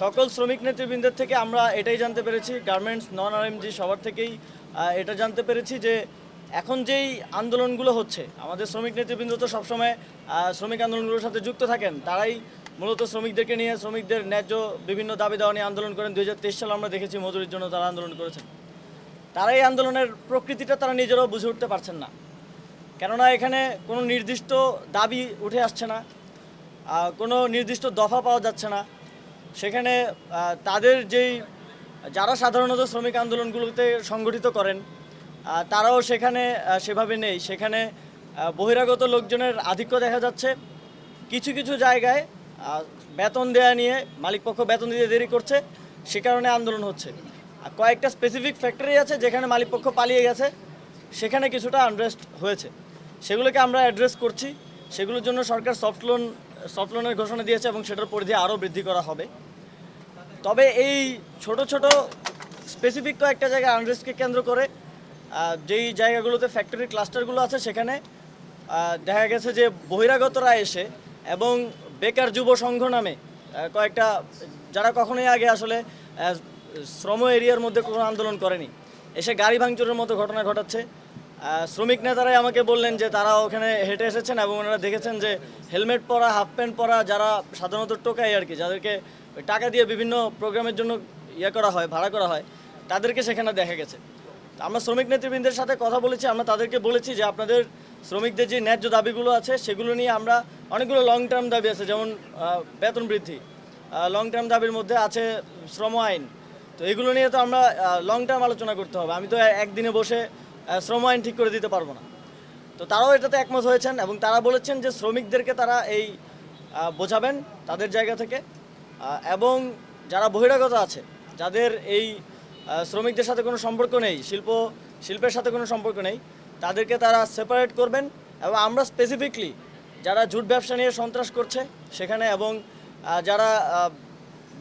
সকল শ্রমিক নেতৃবৃন্দের থেকে আমরা এটাই জানতে পেরেছি গার্মেন্টস নন আরএমজি সবার থেকেই এটা জানতে পেরেছি যে এখন যেই আন্দোলনগুলো হচ্ছে, আমাদের শ্রমিক নেতৃবৃন্দ তো সবসময় শ্রমিক আন্দোলনগুলোর সাথে যুক্ত থাকেন, তারাই মূলত শ্রমিকদেরকে নিয়ে, শ্রমিকদের ন্যায্য বিভিন্ন দাবি দেওয়া নিয়ে আন্দোলন করেন। দু হাজার তেইশ সালে আমরা দেখেছি মজুরির জন্য তারা আন্দোলন করেছেন। তারা এই আন্দোলনের প্রকৃতিটা তারা নিজেরাও বুঝে উঠতে পারছেন না। কেননা এখানে কোনো নির্দিষ্ট দাবি উঠে আসছে না কোনো নির্দিষ্ট দফা পাওয়া যাচ্ছে না। সেখানে তাদের যেই, যারা সাধারণত শ্রমিক আন্দোলনগুলোতে সংগঠিত করেন তারাও সেখানে সেভাবে নেই। সেখানে বহিরাগত লোকজনের আধিক্য দেখা যাচ্ছে। কিছু কিছু জায়গায় বেতন দেয়া নিয়ে, মালিকপক্ষ বেতন দিতে দেরি করছে, সে কারণে আন্দোলন হচ্ছে। কয়েকটা স্পেসিফিক ফ্যাক্টরি আছে যেখানে মালিকপক্ষ পালিয়ে গেছে, সেখানে কিছুটা আনরেস্ট হয়েছে। সেগুলোকে আমরা অ্যাড্রেস করছি। সেগুলোর জন্য সরকার সফট লোন সফট লোনের ঘোষণা দিয়েছে এবং সেটার পরিধি আরও বৃদ্ধি করা হবে। তবে এই ছোট ছোট স্পেসিফিক কয়েকটা জায়গায় আনরেস্টকে কেন্দ্র করে যেই জায়গাগুলোতে ফ্যাক্টরি ক্লাস্টারগুলো আছে সেখানে দেখা গেছে যে বহিরাগতরা এসে এবং বেকার যুব সংঘ নামে কয়েকটা, যারা কখনোই আগে আসলে শ্রম এরিয়ার মধ্যে কোনো আন্দোলন করেনি, এসে গাড়ি ভাঙচুরের মতো ঘটনা ঘটাচ্ছে। শ্রমিক নেতারাই আমাকে বললেন যে তারা ওখানে হেঁটে এসেছেন এবং ওনারা দেখেছেন যে হেলমেট পরা, হাফ প্যান্ট পরা যারা সাধারণত টোকাই আর কি, যাদেরকে টাকা দিয়ে বিভিন্ন প্রোগ্রামের জন্য ইয়ে করা হয়, ভাড়া করা হয়, তাদেরকে সেখানে দেখা গেছে। আমরা শ্রমিক নেতৃবৃন্দের সাথে কথা বলেছি, আমরা তাদেরকে বলেছি যে আপনাদের শ্রমিকদের যে ন্যায্য দাবিগুলো আছে, সেগুলো নিয়ে আমরা অনেকগুলো লং টার্ম দাবি আছে, যেমন বেতন বৃদ্ধি লং টার্ম দাবির মধ্যে আছে শ্রম আইন। তো এগুলো নিয়ে তো আমরা লং টার্ম আলোচনা করতে হবে। আমি তো একদিনে বসে শ্রম আইন ঠিক করে দিতে পারব না। তো তারাও এটাতে একমত হয়েছেন এবং তারা বলেছেন যে শ্রমিকদেরকে তারা এই বোঝাবেন তাদের জায়গা থেকে। এবং যারা বহিরাগত আছে, যাদের এই শ্রমিকদের সাথে কোনো সম্পর্ক নেই, শিল্প, শিল্পের সাথে কোনো সম্পর্ক নেই, তাদেরকে তারা সেপারেট করবেন এবং আমরা স্পেসিফিকলি যারা জুট ব্যবসা নিয়ে সন্ত্রাস করছে সেখানে এবং যারা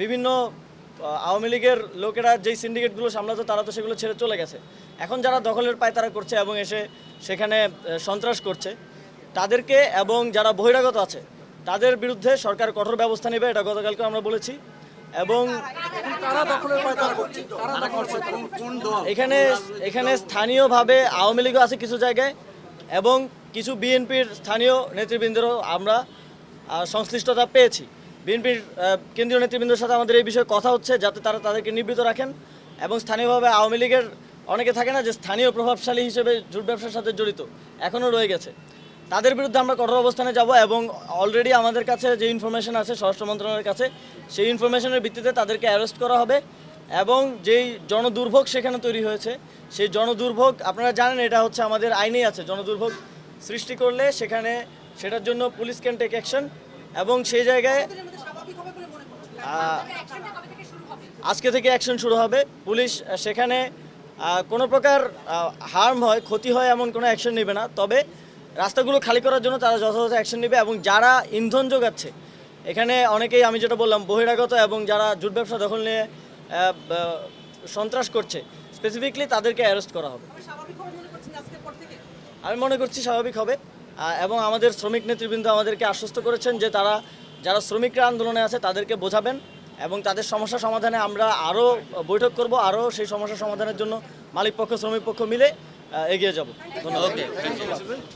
বিভিন্ন আওয়ামী লীগের লোকেরা যেই সিন্ডিকেটগুলো সামলাতো তারা তো সেগুলো ছেড়ে চলে গেছে। এখন যারা দখলের পায় তারা করছে এবং এসে সেখানে সন্ত্রাস করছে। তাদেরকে এবং যারা বহিরাগত আছে তাদের বিরুদ্ধে সরকার কঠোর ব্যবস্থা নেবে এটা গতকালকে আমরা বলেছি। এবং এখানে এখানে স্থানীয়ভাবে আওয়ামী লীগও আছে কিছু জায়গায় এবং কিছু বিএনপির স্থানীয় নেতৃবৃন্দেরও আমরা সংশ্লিষ্টতা পেয়েছি। বিএনপির কেন্দ্রীয় নেতৃবৃন্দের সাথে আমাদের এই বিষয়ে কথা হচ্ছে, যাতে তারা তাদেরকে নিবৃত রাখেন এবং স্থানীয়ভাবে আওয়ামী লীগের অনেকে থাকে না যে স্থানীয় প্রভাবশালী হিসেবে জুট ব্যবসার সাথে জড়িত, এখনও রয়ে গেছে। তাদের বিরুদ্ধে আমরা কঠোর অবস্থানে যাব এবং অলরেডি আমাদের কাছে যে ইনফরমেশন আছে স্বরাষ্ট্র মন্ত্রণালয়ের কাছে, সেই ইনফরমেশনের ভিত্তিতে তাদেরকে অ্যারেস্ট করা হবে এবং যেই জনদুর্ভোগ সেখানে তৈরি হয়েছে, সেই জনদুর্ভোগ আপনারা জানেন এটা হচ্ছে আমাদের আইনেই আছে, জনদুর্ভোগ সৃষ্টি করলে সেখানে সেটার জন্য পুলিশ ক্যান টেক অ্যাকশন এবং সেই জায়গায় আজকে থেকে অ্যাকশন শুরু হবে। পুলিশ সেখানে কোনো প্রকার হার্ম হয় ক্ষতি হয় এমন কোনো অ্যাকশন নেবে না। তবে রাস্তাগুলো খালি করার জন্য তারা যথাযথ অ্যাকশন নেবে এবং যারা ইন্ধন যোগাচ্ছে এখানে অনেকেই আমি যেটা বললাম বহিরাগত এবং যারা জুট ব্যবসা দখল নিয়ে সন্ত্রাস করছে স্পেসিফিকলি তাদেরকে অ্যারেস্ট করা হবে। আমি মনে করছি স্বাভাবিক হবে এবং আমাদের শ্রমিক নেতৃবৃন্দ আমাদেরকে আশ্বস্ত করেছেন যে তারা যারা শ্রমিকরা আন্দোলনে আছে তাদেরকে বোঝাবেন এবং তাদের সমস্যা সমাধানে আমরা আরও বৈঠক করব আরও সেই সমস্যা সমাধানের জন্য মালিক পক্ষ শ্রমিক পক্ষ মিলে এগিয়ে যাব। ধন্যবাদ।